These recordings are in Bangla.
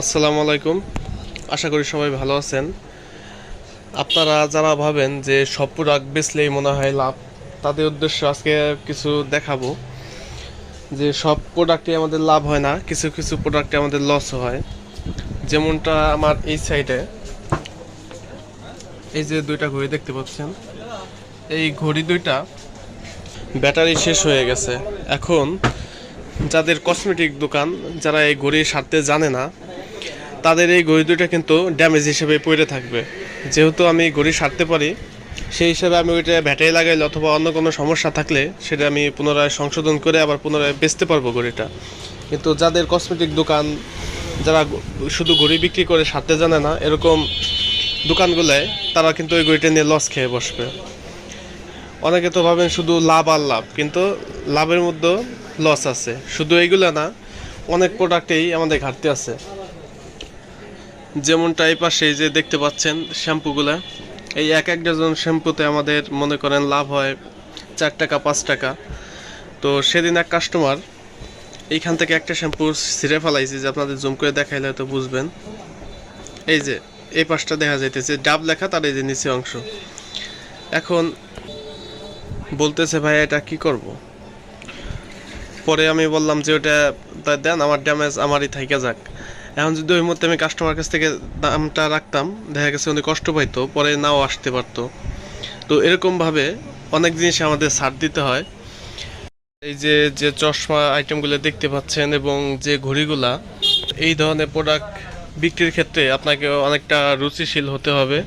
আসসালামু আলাইকুম। আশা করি সবাই ভালো আছেন। আপনারা যারা ভাবেন যে সব প্রোডাক্ট বেচলেই মনে হয় লাভ, তাদের উদ্দেশ্য আজকে কিছু দেখাবো। যে সব প্রোডাক্টে আমাদের লাভ হয় না, কিছু কিছু প্রোডাক্টে আমাদের লস হয়। যেমনটা আমার এই সাইডে এই যে দুইটা ঘড়ি দেখতে পাচ্ছেন, এই ঘড়ি দুইটা ব্যাটারি শেষ হয়ে গেছে। এখন যাদের কসমেটিক দোকান, যারা এই ঘড়ি সারতে জানে না তাদের এই ঘড়ি দুটো কিন্তু ড্যামেজ হিসেবে পড়ে থাকবে। যেহেতু আমি ঘড়ি সারতে পারি, সেই হিসাবে আমি ওইটা ব্যাটারি লাগাইলে অথবা অন্য কোনো সমস্যা থাকলে সেটা আমি পুনরায় সংশোধন করে আবার পুনরায় বেচতে পারব ঘড়িটা কিন্তু যাদের কসমেটিক দোকান, যারা শুধু ঘড়ি বিক্রি করে সারতে জানে না, এরকম দোকানগুলোয় তারা কিন্তু ওই ঘড়িটা নিয়ে লস খেয়ে বসবে। অনেকে তো ভাবেন শুধু লাভ আর লাভ, কিন্তু লাভের মধ্যেও লস আছে। শুধু এইগুলো না, অনেক প্রোডাক্টেই আমাদের ঘাটতি আছে। যেমনটা এই পাশে যে দেখতে পাচ্ছেন শ্যাম্পুগুলা। এই এক এক ডজন শ্যাম্পুতে আমাদের মনে করেন লাভ হয় চার টাকা, পাঁচ টাকা। তো সেদিন এক কাস্টমার এইখান থেকে একটা শ্যাম্পু ছিঁড়ে ফেলাইছি যে আপনাদের জুম করে দেখাইলে হয়তো বুঝবেন। এই যে, এই পাশটা দেখা যাইতেছে, ডাব লেখা, তার এই যে নিচে অংশ। এখন বলতেছে, ভাই, এটা কি করব? পরে আমি বললাম যে, ওটা দেন, আমার ড্যামেজ আমারই থাইকা যাক। এখন যদি ওই মুহূর্তে আমি কাস্টমার কাছ থেকে দামটা রাখতাম, দেখা গেছে উনি কষ্ট পাইতো, পরে নাও আসতে পারতো। তো এরকমভাবে অনেক জিনিস আমাদের ছাড় দিতে হয়। এই যে যে চশমা আইটেমগুলো দেখতে পাচ্ছেন এবং যে ঘড়িগুলা, এই ধরনের প্রোডাক্ট বিক্রির ক্ষেত্রে আপনাকে অনেকটা রুচিশীল হতে হবে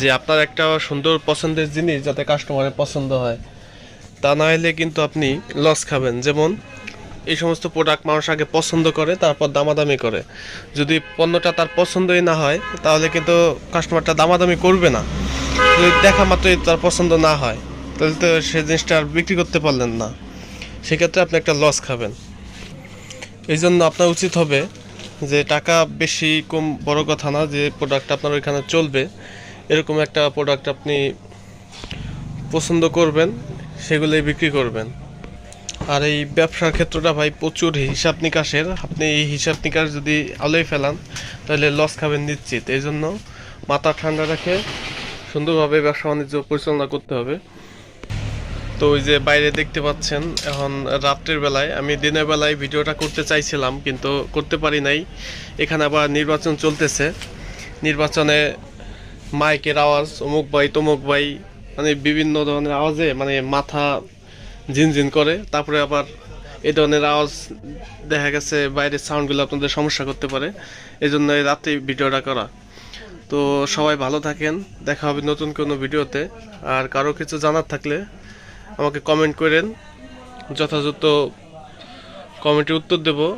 যে আপনার একটা সুন্দর পছন্দের জিনিস যাতে কাস্টমারের পছন্দ হয়। তা না হলে কিন্তু আপনি লস খাবেন। যেমন এই সমস্ত প্রোডাক্ট মানুষ আগে পছন্দ করে, তারপর দামাদামি করে। যদি পণ্যটা তার পছন্দই না হয়, তাহলে কিন্তু কাস্টমারটা দামাদামি করবে না। যদি দেখা মাত্রই তার পছন্দ না হয়, তাহলে তো সে জিনিসটা আর বিক্রি করতে পারলেন না। সেক্ষেত্রে আপনি একটা লস খাবেন। এই জন্য আপনার উচিত হবে যে টাকা বেশি কম বড় কথা না, যে প্রোডাক্ট আপনার ওইখানে চলবে। এরকম একটা প্রোডাক্ট আপনি পছন্দ করবেন, সেগুলোই বিক্রি করবেন। আর এই ব্যবসার ক্ষেত্রটা ভাই প্রচুর হিসাব নিকাশের। আপনি এই হিসাব নিকাশ যদি আলোয় ফেলান, তাহলে লস খাবেন নিশ্চিত। এই জন্য মাথা ঠান্ডা রাখে সুন্দরভাবে ব্যবসা বাণিজ্য পরিচালনা করতে হবে। তো ওই যে বাইরে দেখতে পাচ্ছেন, এখন রাত্রের বেলায়, আমি দিনের বেলায় ভিডিওটা করতে চাইছিলাম, কিন্তু করতে পারি নাই। এখানে আবার নির্বাচন চলতেছে। নির্বাচনে মাইকের আওয়াজ, অমুক ভাই, তমুক ভাই মানে বিভিন্ন ধরনের আওয়াজে মানে মাথা ঝিনঝিন করে। তারপরে আবার এই ধরনের আওয়াজ দেখা গেছে, বাইরের সাউন্ডগুলো আপনাদের সমস্যা করতে পারে। এই জন্য এই রাত্রে ভিডিওটা করা। তো সবাই ভালো থাকেন, দেখা হবে নতুন কোনো ভিডিওতে। আর কারও কিছু জানার থাকলে আমাকে কমেন্ট করেন। যথাযথ কমেন্টে উত্তর দেব।